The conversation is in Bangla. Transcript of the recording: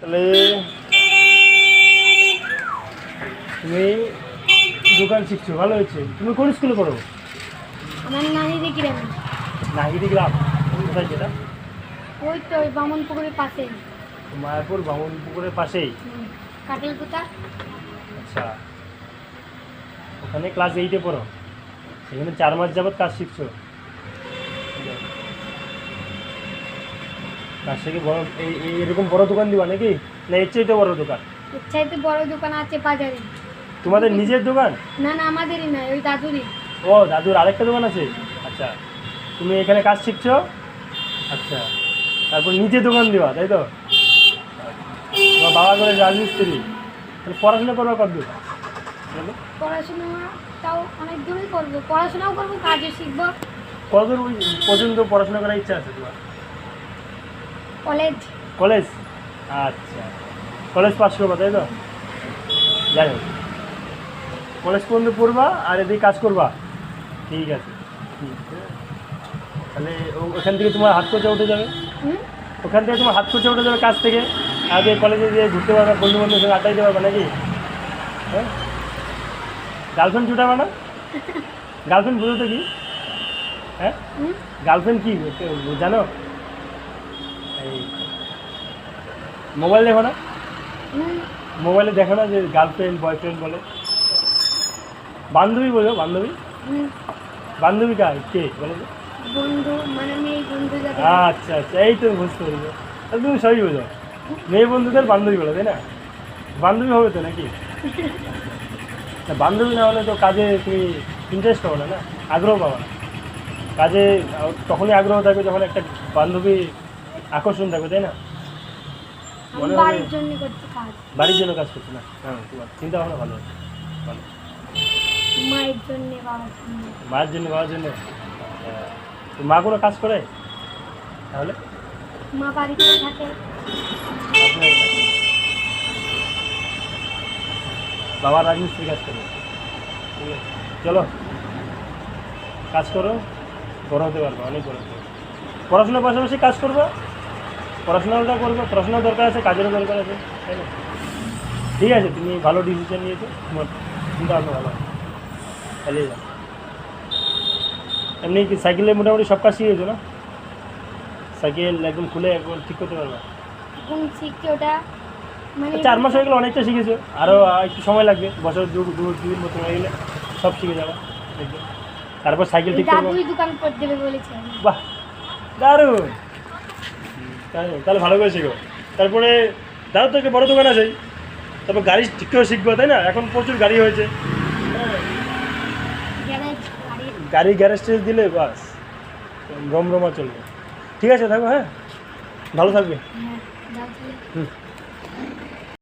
তাহলে তুমি দোকান শিখছো ভালো হয়েছে। তুমি কোন স্কুলে পড়ো? আমার নাহিদি গ্রাম। কোথায় ওই তো ওই বামন পুকুরের পাশে মায়াপুর বামন পুকুরের পাশেই কাটেল আচ্ছা। ওখানে ক্লাস এইটে পড়ো। সেখানে চার মাস যাবত কাজ শিখছো। কাজ থেকে বড় এই এই- এরকম বড় দোকান দিবা নাকি? না এর চাইতে বড় দোকান? ইচ্ছাইতে বড় দোকান আছে বাজারে। তোমাদের নিজের দোকান? না না আমাদেরই না ওই দাদুরই। ও দাদুর আরেকটা দোকান আছে? আচ্ছা। তুমি এখানে কাজ শিখছো? আচ্ছা। তারপর নিজে দোকান দিবা তাই তো? তোমার বাবা করে রাজমিস্ত্রি। তাহলে পড়াশোনা করবা দূর? পড়াশোনা তাও অনেক দূরই করব। পড়াশোনাও করব কাজও শিখব। কত ওই পর্যন্ত পড়াশোনা করার ইচ্ছা আছে তোমার? কলেজ। কলেজ? আচ্ছা। কলেজ পাস করবা তাই তো? যাই হোক। কলেজ পর্যন্ত পড়বা আর এদিকে কাজ করবা। ঠিক আছে। ঠিক তাহলে ওখান থেকে তোমার হাত খরচা উঠে যাবে। ওখান থেকে তোমার হাত খরচা উঠে যাবে কাজ থেকে। আগে কলেজে গিয়ে ঘুরতে পারবে বন্ধু বান্ধবের সঙ্গে আড্ডা দিতে পারবে নাকি? হ্যাঁ? গার্লফ্রেন্ড জুটাবে না? গার্লফ্রেন্ড বুঝো তো কি? হ্যাঁ? গার্লফ্রেন্ড কি? জানো? মোবাইল দেখো না? মোবাইলে দেখো না যে গার্লফ্রেন্ড বয়ফ্রেন্ড বলে? বান্ধবী বলো বান্ধবী? বান্ধবী কার? কে? বলো তো? বন্ধু মানে মেয়ে বন্ধু আচ্ছা আচ্ছা এই তো বুঝতে তাহলে তুমি সবই বোঝো। মেয়ে বন্ধুদের বান্ধবী বলো তাই না? বান্ধবী হবে তো নাকি? বান্ধবী না হলে তো কাজে তুমি ইন্টারেস্ট পাবো না না? আগ্রহ পাবো না। কাজে তখনই আগ্রহ থাকবে যখন একটা বান্ধবী আকর্ষণ থাকবে তাই না? মনে হবে- বাড়ির জন্য কাজ। করছে না? হ্যাঁ চিন্তা ভাবনা ভালো মায়ের জন্য বাবার জন্য। মায়ের জন্য বাবার জন্য? মা কোনো কাজ করে? তাহলে? মা বাড়িতে থাকে। বাবা রাজমিস্ত্রি কাজ করে। চলো। কাজ করো। বড় হতে পারব অনেক বড় হতে পারবে। পড়াশোনার পাশাপাশি কাজ করব? পড়াশোনাটা করব পড়াশোনার দরকার আছে কাজেরও দরকার আছে তাই না? ঠিক আছে তুমি ভালো ডিসিশন নিয়েছো তোমার চিন্তা ভাবনা ভালো চালিয়ে যাও। এমনি কি সাইকেলে মোটামুটি সব কাজ শিখেছো না? সাইকেল একদম খুলে একদম ঠিক করতে পারবে? এখন শিখছি ওটা মানে চার মাস হয়ে গেলে অনেকটা শিখেছো। আরও একটু সময় লাগবে বছর দু দু দুই মতো হয়ে গেলে সব শিখে যাবে দেখবে। তারপর সাইকেল ঠিক করব। দাদুই দোকান করে দেবে বলেছে। বাহ দারুণ! তাই তাহলে ভালো করে শিখো। তারপরে দাদা তো একটা বড় দোকান আছে। তারপর গাড়ি ঠিক করে শিখব তাই না? এখন প্রচুর গাড়ি হয়েছে। গাড়ি গ্যারেজ টেজ দিলে বাস রমরমা চলবে। ঠিক আছে থাকো হ্যাঁ? ভালো থাকবে। হ্যাঁ হুম।